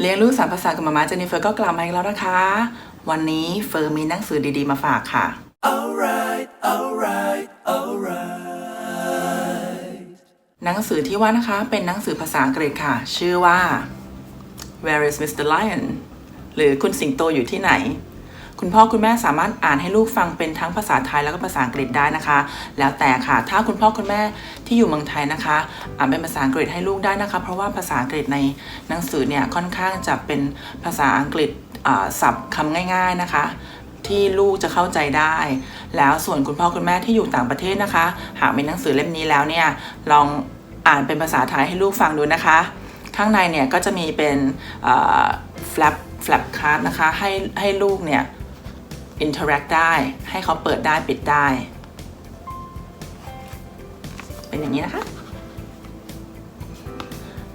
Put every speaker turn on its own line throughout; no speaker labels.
เลี้ยงลูกสามภาษากับมาม่าเจนนิเฟอร์ก็กลับมาอีกแล้วนะคะ วันนี้เฟิร์นมีหนังสือดีๆมาฝากค่ะ
Alright, alright, alright.
หนังสือที่ว่านะคะเป็นหนังสือภาษาอังกฤษค่ะ ชื่อว่า Where is Mr. Lion หรือคุณสิงโตอยู่ที่ไหน คุณพ่อคุณแม่สามารถอ่านให้ลูกฟังเป็นทั้งภาษาไทยแล้วก็ภาษาอังกฤษได้นะคะ แล้วแต่ค่ะถ้าคุณพ่อคุณแม่ที่อยู่เมืองไทยนะคะ อ่านเป็นภาษาอังกฤษให้ลูกได้นะคะ เพราะว่าภาษาอังกฤษในหนังสือเนี่ยค่อนข้างจะเป็นภาษาอังกฤษศัพท์คำง่าย ๆนะคะที่ลูกจะเข้าใจได้ แล้วส่วนคุณพ่อคุณแม่ที่อยู่ต่างประเทศนะคะ หากมีหนังสือเล่มนี้แล้วเนี่ยลองอ่านเป็นภาษาไทยให้ลูกฟังดูนะคะ ข้างในเนี่ยก็จะมีเป็นเอ่อ flap flap card นะคะให้ให้ลูกเนี่ย interact ได้ ให้เขาเปิดได้ปิดได้ เป็นอย่างนี้นะคะ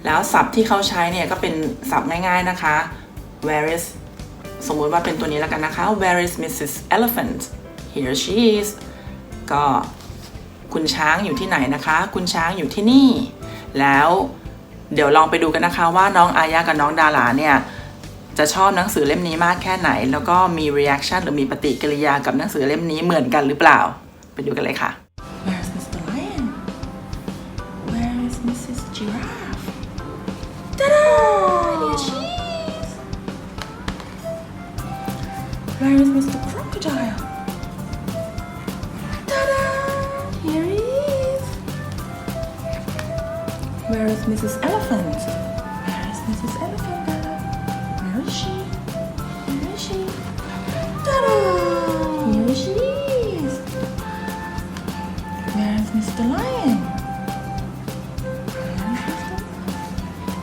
แล้วศัพท์ที่เขาใช้เนี่ยก็เป็นศัพท์ง่ายๆนะคะ where is สมมุติว่าเป็นตัวนี้แล้วกันนะคะ where is Mrs. Elephant here she is ก็คุณช้างอยู่ที่ไหนนะคะ คุณช้างอยู่ที่นี่ แล้วเดี๋ยวลองไปดูกันนะคะว่าน้องอายากับน้องดาราเนี่ย จะชอบหนังสือเล่มนี้มากแค่ไหน แล้วก็มี reaction หรือมีปฏิกิริยากับหนังสือเล่มนี้เหมือนกันหรือเปล่า ไปดูกันเลยค่ะ Where's Mr. Lion Where is Mrs. Giraffe Ta-da! Here she is Where is Mr. Crocodile Ta-da! Here he is Where is Mrs. Elephant Where is Mrs. Elephant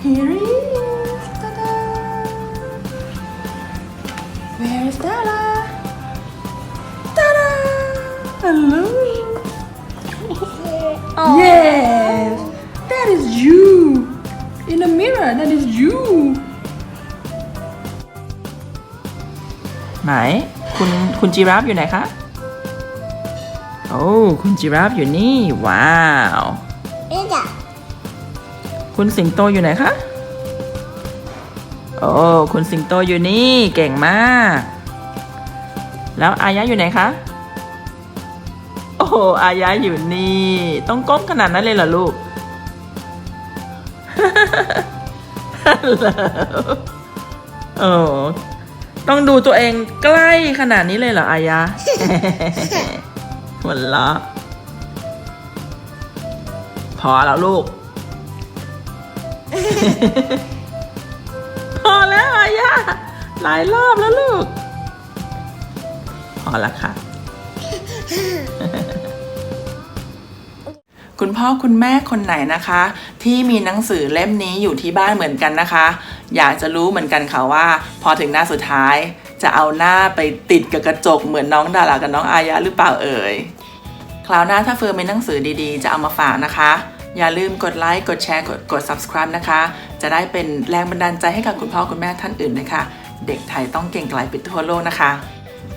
Here he is. Ta-da! Where is Della? Ta-da! Hello. Yes, that is you. In the mirror, that is you. ไหนคุณคุณจีราฟอยู่ไหนคะโอ้คุณจีราฟอยู่นี่ ว้าว
Ida.
คุณสิงโตอยู่ไหนคะ โอ้คุณสิงโตอยู่นี่เก่งมาก แล้วอายะอยู่ไหนคะ โอ้โหอายะอยู่นี่ ต้องก้มขนาดนั้นเลยเหรอลูกฮัลโหลโอ้ต้องดูตัวเองใกล้ขนาดนี้เลยเหรออายะหัวเราะพอแล้วลูก พอแล้วอายะหลายรอบแล้วลูก พอแล้วค่ะ คุณพ่อคุณแม่คนไหนนะคะ ที่มีหนังสือเล่มนี้อยู่ที่บ้านเหมือนกันนะคะ อยากจะรู้เหมือนกันค่ะว่า พอถึงหน้าสุดท้ายจะเอาหน้าไปติดกับกระจกเหมือนน้องดารากับน้องอายะหรือเปล่าเอ่ย คราวหน้าถ้าเฟิร์นมีหนังสือดีๆ จะเอามาฝากนะคะ อย่าลืมกดไลค์กดแชร์กดกด subscribe นะคะ จะได้เป็นแรงบันดาลใจให้กับคุณพ่อคุณแม่ท่านอื่นนะคะ เด็กไทยต้องเก่งไกลไปทั่วโลกนะคะ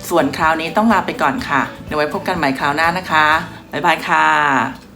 ส่วนคราวนี้ต้องลาไปก่อนค่ะเดี๋ยวไว้พบกันใหม่คราวหน้านะคะบ๊ายบายค่ะ